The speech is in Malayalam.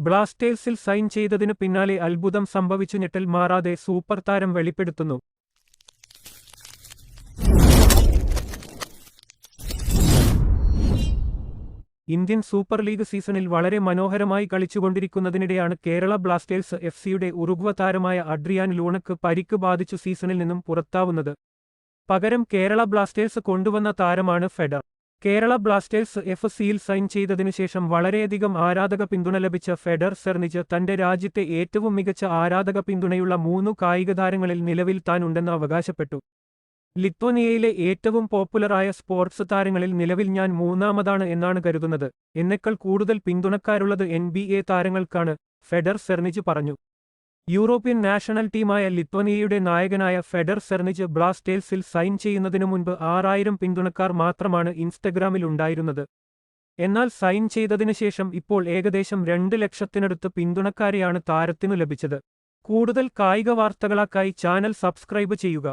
ബ്ലാസ്റ്റേഴ്സിൽ സൈൻ ചെയ്തതിനു പിന്നാലെ അത്ഭുതം സംഭവിച്ചു ഞെട്ടൽ മാറാതെ സൂപ്പർ താരം വെളിപ്പെടുത്തുന്നു. ഇന്ത്യൻ സൂപ്പർ ലീഗ് സീസണിൽ വളരെ മനോഹരമായി കളിച്ചുകൊണ്ടിരിക്കുന്നതിനിടെയാണ് കേരള ബ്ലാസ്റ്റേഴ്സ് എഫ് സിയുടെ ഉറുഗ്വ താരമായ അഡ്രിയാൻ ലൂണക്ക് പരിക്ക് ബാധിച്ചു സീസണിൽ നിന്നും പുറത്താവുന്നത്. പകരം കേരള ബ്ലാസ്റ്റേഴ്സ് കൊണ്ടുവന്ന താരമാണ് ഫെഡർ കേരള ബ്ലാസ്റ്റേഴ്സ് എഫ് സിയിൽ സൈൻ ചെയ്തതിനുശേഷം വളരെയധികം ആരാധക പിന്തുണ ലഭിച്ച ഫെഡർ സെർണിജ് തന്റെ രാജ്യത്തെ ഏറ്റവും മികച്ച ആരാധക പിന്തുണയുള്ള മൂന്നു കായിക താരങ്ങളിൽ നിലവിൽ താൻ ഉണ്ടെന്ന് അവകാശപ്പെട്ടു. ലിത്വനിയയിലെ ഏറ്റവും പോപ്പുലറായ സ്പോർട്സ് താരങ്ങളിൽ നിലവിൽ ഞാൻ മൂന്നാമതാണ് എന്നാണ് കരുതുന്നത്. എന്നെക്കാൾ കൂടുതൽ പിന്തുണക്കാരുള്ളത് എൻ താരങ്ങൾക്കാണ് ഫെഡർ സെർണിജ് പറഞ്ഞു. യൂറോപ്യൻ നാഷണൽ ടീമായ ലിത്വനിയയുടെ നായകനായ ഫെഡർ സെർണിജ് ബ്ലാസ്റ്റേഴ്സിൽ സൈൻ ചെയ്യുന്നതിനു മുൻപ് ആറായിരം പിന്തുണക്കാർ മാത്രമാണ് ഇൻസ്റ്റഗ്രാമിൽ ഉണ്ടായിരുന്നത്. എന്നാൽ സൈൻ ചെയ്തതിനു ശേഷം ഇപ്പോൾ ഏകദേശം രണ്ട് ലക്ഷത്തിനടുത്ത് പിന്തുണക്കാരെയാണ് താരത്തിനു ലഭിച്ചത്. കൂടുതൽ കായിക വാർത്തകളാക്കായി ചാനൽ സബ്സ്ക്രൈബ് ചെയ്യുക.